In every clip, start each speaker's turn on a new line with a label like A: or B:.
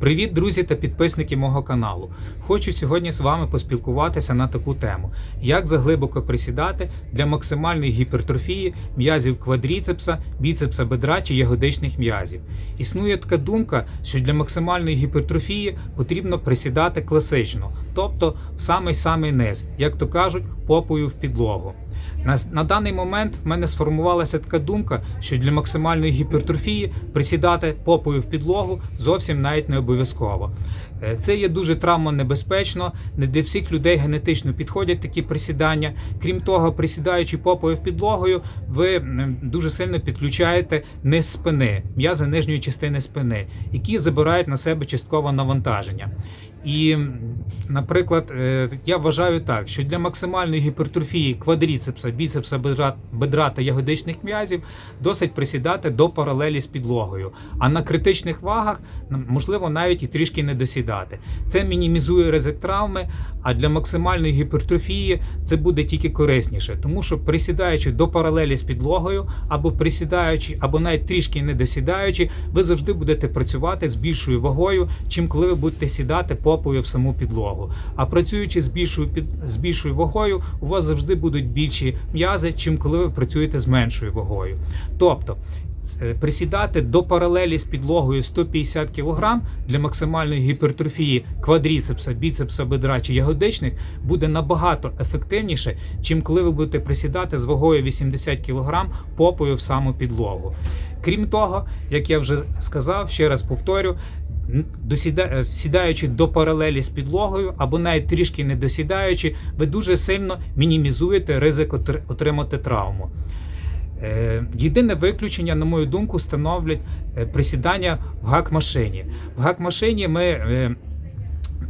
A: Привіт, друзі та підписники мого каналу. Хочу сьогодні з вами поспілкуватися на таку тему: як заглибоко присідати для максимальної гіпертрофії м'язів квадріцепса, біцепса бедра чи ягодичних м'язів. Існує така думка, що для максимальної гіпертрофії потрібно присідати класично, тобто в самий-самий низ, як то кажуть, попою в підлогу. На, на даний момент в мене сформувалася така думка, що для максимальної гіпертрофії присідати попою в підлогу зовсім навіть не обов'язково. Е, Це є дуже травмонебезпечно, не для всіх людей генетично підходять такі присідання. Крім того, присідаючи попою в підлогою, ви дуже сильно підключаєте низ спини, м'язи нижньої частини спини, які забирають на себе часткове навантаження. І, наприклад, е, я вважаю так, що для максимальної гіпертрофії квадріцепса, біцепса, бедра, бедра та ягодичних м'язів досить присідати до паралелі з підлогою. А на критичних вагах можливо навіть і трішки не досідати. Це мінімізує ризик травми, а для максимальної гіпертрофії це буде тільки корисніше, тому що присідаючи до паралелі з підлогою, або присідаючи, або навіть трішки не досідаючи, ви завжди будете працювати з більшою вагою, чим коли ви будете сідати попою в саму підлогу. А працюючи з більшою під з більшою вагою, у вас завжди будуть більші м'язи, чим коли ви працюєте з меншою вагою. Тобто. Присідати до паралелі з підлогою 150 кг для максимальної гіпертрофії квадріцепса, біцепса, бедра чи ягодичних буде набагато ефективніше, чим коли ви будете присідати з вагою 80 кг попою в саму підлогу. Крім того, як я вже сказав, ще раз повторю, е, сідаючи до паралелі з підлогою або навіть трішки не досідаючи, ви дуже сильно мінімізуєте ризик отримати травму. Е, Єдине виключення, на мою думку, становлять е, присідання в гак-машині. В гак-машині ми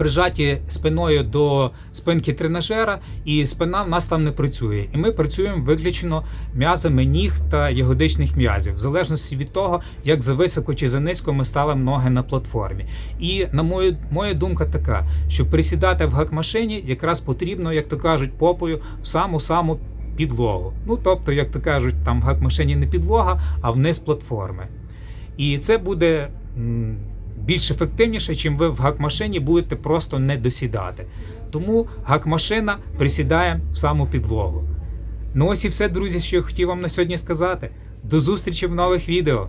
A: прижаті спиною до спинки тренажера, і спина в нас там не працює. І ми працюємо виключно м'язами ніг та ягодичних м'язів, в залежності від того, як за високо чи за низько ми ставимо ноги на платформі. І на мою моя думка така, що присідати в гак-машині якраз потрібно, як то кажуть, попою в саму саму підлогу. Ну тобто, як то кажуть, там в гак-машині не підлога, а вниз платформи. І це буде більш ефективніше, чим ви в гак-машині будете просто не досідати. Тому гак-машина присідає в саму підлогу. Ну ось і все, друзі, що я хотів вам на сьогодні сказати. До зустрічі в нових відео.